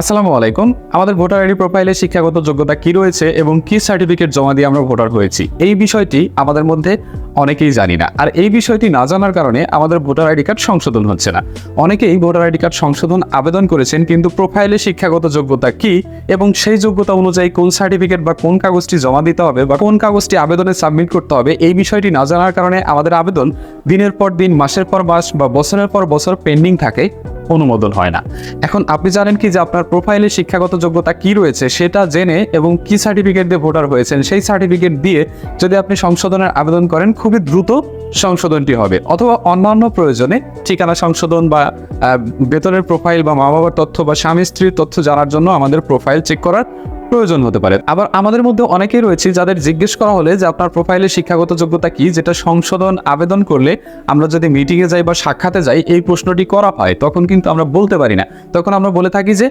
আসসালামু আলাইকুম। আমাদের ভোটার আইডি প্রোফাইলে শিক্ষাগত যোগ্যতা কি রয়েছে এবং কি সার্টিফিকেট জমা দিয়ে আমরা ভোটার হয়েছি, এই বিষয়টি আমাদের মধ্যে অনেকেই জানি না। আর এই বিষয়টি না জানার কারণে আমাদের ভোটার আইডি কার্ড সংশোধন হচ্ছে না। অনেকেই ভোটার আইডি কার্ড সংশোধন আবেদন করেছেন, কিন্তু প্রোফাইলে শিক্ষাগত যোগ্যতা কি এবং সেই যোগ্যতা অনুযায়ী কোন সার্টিফিকেট বা কোন কাগজটি জমা দিতে হবে বা কোন কাগজটি আবেদনে সাবমিট করতে হবে, এই বিষয়টি না জানার কারণে আমাদের আবেদন দিনের পর দিন, মাসের পর মাস বা বছরের পর বছর পেন্ডিং থাকে। অনুমোদন হয় না। এখন আপনি জানেন কি যে আপনার প্রোফাইলে শিক্ষাগত যোগ্যতা কি রয়েছে সেটা জেনে এবং কি সার্টিফিকেট দিয়ে ভোটার হয়েছেন সেই সার্টিফিকেট দিয়ে যদি আপনি সংশোধনের আবেদন করেন, খুবই দ্রুত সংশোধনটি হবে। অথবা অন্যান্য প্রয়োজনে ঠিকানা সংশোধন বা বেতনের প্রোফাইল বা মা বাবার তথ্য বা স্বামী স্ত্রীর তথ্য জানার জন্য আমাদের প্রোফাইল চেক করার প্রয়োজন হতে পারে। আবার আমাদের মধ্যে অনেকেই রয়েছে যাদের জিজ্ঞেস করা হলে যে আপনার প্রোফাইলে শিক্ষাগত যোগ্যতা কি, যেটা সংশোধন, আবেদন করলে আমরা যদি মিটিংয়ে যাই বা সাক্ষাতে যাই, এই প্রশ্নটি করা হয়, তখন কিন্তু আমরা বলতে পারি না। তখন আমরা বলে থাকি যে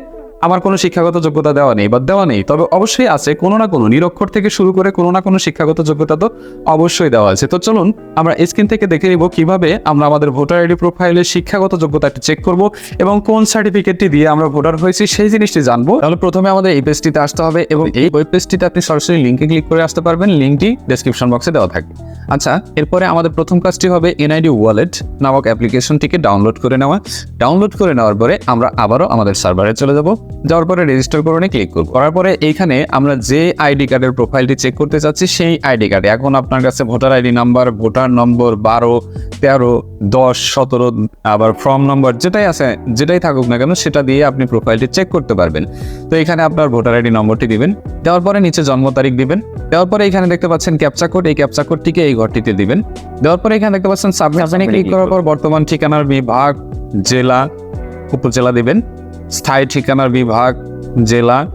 আমার কোনো শিক্ষাগত যোগ্যতা দেওয়া নেই বা দেওয়া নেই, তবে অবশ্যই আছে কোনো না কোনো নিরক্ষর থেকে শুরু করে কোনো না কোনো শিক্ষাগত যোগ্যতা তো অবশ্যই দেওয়া আছে। তো চলুন আমরা স্ক্রিন থেকে দেখে নিব কীভাবে আমরা আমাদের ভোটার আইডি প্রোফাইলে শিক্ষাগত যোগ্যতাটি চেক করব এবং কোন সার্টিফিকেটটি দিয়ে আমরা ভোটার হয়েছি সেই জিনিসটি জানব। তাহলে প্রথমে আমাদের এই পেজটিতে আসতে হবে এবং এই ওয়েব পেজটিতে আপনি সরাসরি লিঙ্কে ক্লিক করে আসতে পারবেন। লিঙ্কটি ডেসক্রিপশন বক্সে দেওয়া থাকবে। আচ্ছা এরপরে আমাদের প্রথম কাজটি হবে এনআইডি ওয়ালেট নামক অ্যাপ্লিকেশনটিকে ডাউনলোড করে নেওয়া। ডাউনলোড করে নেওয়ার পরে আমরা আবারও আমাদের সার্ভারে চলে যাব। যাওয়ার পরে রেজিস্টার করণে ক্লিক করব। করার পরে এইখানে আমরা যে আইডি কার্ডের প্রোফাইলটি চেক করতে চাচ্ছি সেই আইডি কার্ডে এখন আপনার কাছে voter ID number voter number বারো তেরো দশ সতেরো আবার ফর্ম নম্বর যেটাই আছে যেটাই থাকুক না কেন সেটা দিয়ে আপনি প্রোফাইলটি চেক করতে পারবেন। তো এখানে আপনার ভোটার আইডি নম্বরটি দিবেন। দেওয়ার পরে নিচে জন্ম তারিখ দিবেন। দেওয়ার পরে এখানে দেখতে পাচ্ছেন ক্যাপচা কোড এই ক্যাপচা কোডটিকে এই ঘরটিতে দিবেন। দেওয়ার পরে এখানে দেখতে পাচ্ছেন সাবমিশনে ক্লিক করার পর বর্তমান ঠিকানার বিভাগ জেলা উপজেলা দিবেন। স্থায়ী ঠিকানার বিভাগ, জেলা,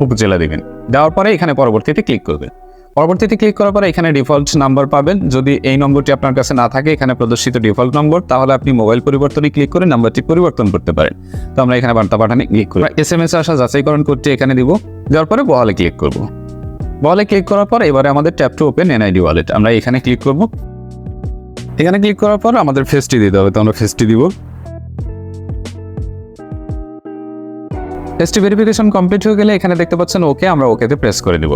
উপজেলা দিবেন। দেওয়ার পরে এখানে পরবর্তীতে ক্লিক করবেন। পরবর্তীতে ক্লিক করার পরে এখানে ডিফল্ট নাম্বার পাবেন। যদি এই নম্বরটি আপনার কাছে না থাকে, এখানে প্রদর্শিত ডিফল্ট নম্বর তাহলে আপনি মোবাইল পরিবর্তনে ক্লিক করে নাম্বারটি পরিবর্তন করতে পারেন। তো আমরা এখানে বার্তা পাঠানে ক্লিক করি। এস এম এস আসা যাচাইকরণ করতে এখানে দিব। দেওয়ার পরে বহালে ক্লিক করব। বহালে ক্লিক করার পর এবারে আমাদের tap to open NID wallet আমরা এখানে ক্লিক করব। এখানে ক্লিক করার পর আমাদের ফেসটি দিতে হবে। তো আমরা ফেসটি দিব। টেস্ট ভেরিফিকেশন কমপ্লিট হয়ে গেলে এখানে দেখতে পাচ্ছেন ওকে, আমরা ওকেতে প্রেস করে দেব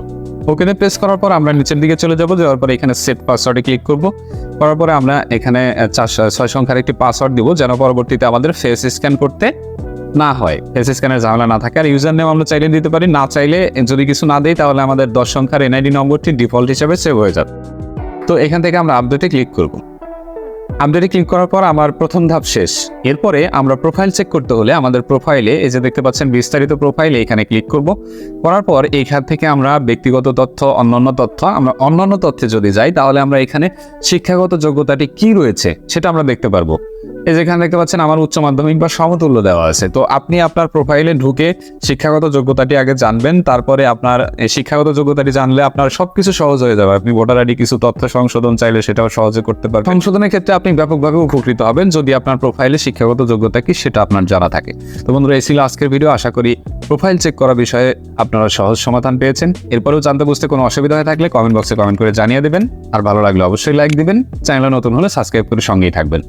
ওকেতে প্রেস করার পর আমরা নিচের দিকে চলে যাব, যাওয়ার পরে এখানে সেট পাসওয়ার্ডে ক্লিক করব। করার পরে আমরা এখানে ছয় সংখ্যার একটি পাসওয়ার্ড দিব, যেন পরবর্তীতে আমাদের ফেস স্ক্যান করতে না হয়। ফেস স্ক্যানের ঝামেলা না থাকে। আর ইউজার নেম আমরা চাইলে দিতে পারি, না চাইলে যদি কিছু না দেই, তাহলে আমাদের দশ সংখ্যার এনআইডি নম্বরটি ডিফল্ট হিসেবে সেভ হয়ে যাবে। তো এখান থেকে আমরা আপডেটে ক্লিক করব। আপডেটে ক্লিক করার পর আমার প্রথম ধাপ শেষ। এরপরে আমরা প্রোফাইল চেক করতে হলে আমাদের প্রোফাইলে এই যে দেখতে পাচ্ছেন বিস্তারিত প্রোফাইলে এখানে ক্লিক করব। করার পর এইখান থেকে আমরা ব্যক্তিগত তথ্য, অন্যান্য তথ্য, আমরা অন্যান্য তথ্যে যদি যাই, তাহলে আমরা এখানে শিক্ষাগত যোগ্যতাটি কি রয়েছে, সেটা আমরা দেখতে পারব। এই যেখানে দেখতে পাচ্ছেন আমার উচ্চ মাধ্যমিক বা সমতুল্য দেওয়া আছে। তো আপনি আপনার প্রোফাইলে ঢুকে শিক্ষাগত যোগ্যতাটি আগে জানবেন, তারপরে আপনার শিক্ষাগত যোগ্যতাটি জানলে আপনার সবকিছু সহজ হয়ে যাবে। আপনি ভোটার আইডি, কিছু তথ্য সংশোধন চাইলে সেটাও সহজে করতে পারবেন। সংশোধনের ক্ষেত্রে আপনি ব্যাপকভাবে উপকৃত হবেন যদি আপনার প্রোফাইলে শিক্ষাগত যোগ্যতা কি সেটা আপনার জানা থাকে। তো বন্ধুরা, এই ছিল আজকের ভিডিও আশা করি প্রোফাইল চেক করা বিষয়ে আপনারা সহজ সমাধান পেয়েছেন। এরপরেও জানতে বুঝতে কোনো অসুবিধা হয়ে থাকলে কমেন্ট বক্সে কমেন্ট করে জানিয়ে দেবেন। আর ভালো লাগলে অবশ্যই লাইক দিবেন। চ্যানেলে নতুন হলে সাবস্ক্রাইব করে সঙ্গেই থাকবেন।